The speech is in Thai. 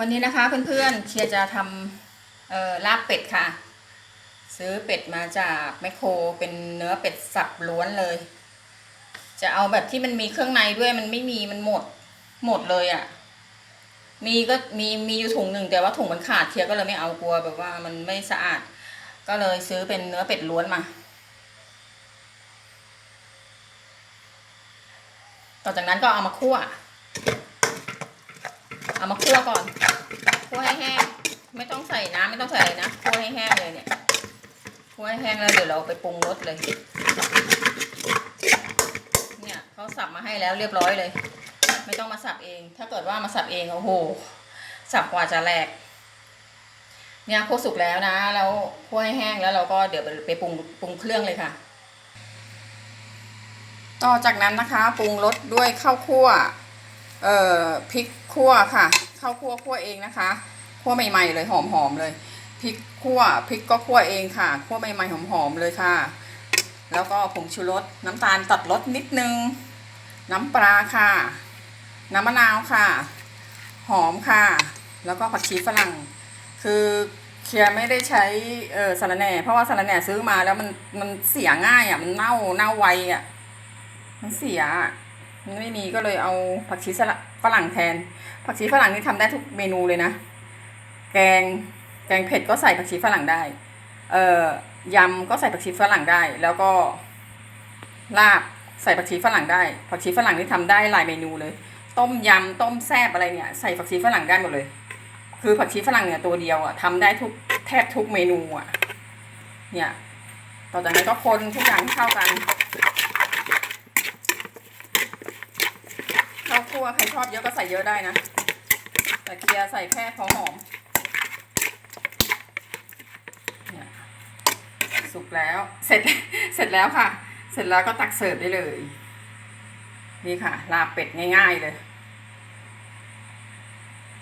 วันนี้นะคะเพื่อนๆเชียร์จะทำลาบเป็ดค่ะ ซื้อเป็ดมาจากแมคโครเป็นเนื้อเป็ดสับล้วนเลย จะเอาแบบที่มันมีเครื่องในด้วยมันไม่มีมันหมดหมดเลยอะ่ะ มีก็มีมีอยู่ถุงหนึ่งแต่ว่าถุงมันขาดเชียร์ก็เลยไม่เอากลัวแบบว่ามันไม่สะอาด ก็เลยซื้อเป็นเนื้อเป็ดล้วนมา ต่อจากนั้นก็เอามาคั่วเอามาคั่วก่อน คั่วให้แห้ง ไม่ต้องใส่น้ำไม่ต้องใส่อะไรนะคั่วให้แห้งเลยเนี่ยคั่วให้แห้งแล้วเดี๋ยวเราไปปรุงรสเลย เนี่ยเขาสับมาให้แล้วเรียบร้อยเลย ไม่ต้องมาสับเอง ถ้าเกิดว่ามาสับเองโอ้โหสับกว่าจะแหลกเนี่ยคั่วสุกแล้วนะ แล้วคั่วให้แห้งแล้วเราก็เดี๋ยวไปปรุงปรุงเครื่องเลยค่ะ ต่อจากนั้นนะคะ ปรุงรสด้วยข้าวคั่ว เอ่อพริกคั่วค่ะ ข้าวคั่วคั่วเองนะคะคั่วใหม่ๆเลยหอมๆเลยพริกคั่วพริกก็คั่วเองค่ะคั่วใหม่ๆหอมๆเลยค่ะ แล้วก็ผงชูรสน้ำตาลตัดรสนิดนึง น้ำปลาค่ะ น้ำมะนาวค่ะ หอมค่ะ แล้วก็ผักชีฝรั่ง คือเคียร์ไม่ได้ใช้เออสารแหน่ เพราะว่าสารแหน่ซื้อมาแล้วมันมันเสียง่ายอะมันเน่าเน่าไวอะมันเสียอะ มันไม่มีก็เลยเอาผักชีสละฝรั่งแทน ผักชีฝรั่งนี่ทำได้ทุกเมนูเลยนะ แกงแกงเผ็ดก็ใส่ผักชีฝรั่งได้ เอ่อยำก็ใส่ผักชีฝรั่งได้ แล้วก็ลาบใส่ผักชีฝรั่งได้ ผักชีฝรั่งนี่ทำได้หลายเมนูเลย ต้มยำต้มแซ่บอะไรเนี่ยใส่ผักชีฝรั่งได้หมดเลย คือผักชีฝรั่งเนี่ยตัวเดียวอะทำได้ทุกแทบทุกเมนูอะ เนี่ย ต่อจากนั้นก็คนทุกอย่างเข้ากัน ข้าวคั่วใครชอบเยอะก็ใส่เยอะได้นะ แต่เคียร์ใส่แค่พอหอมเนี่ยสุกแล้วเสร็จเสร็จแล้วค่ะ เสร็จแล้วก็ตักเสิร์ฟได้เลย นี่ค่ะ ลาบเป็ดง่าย ๆ เลย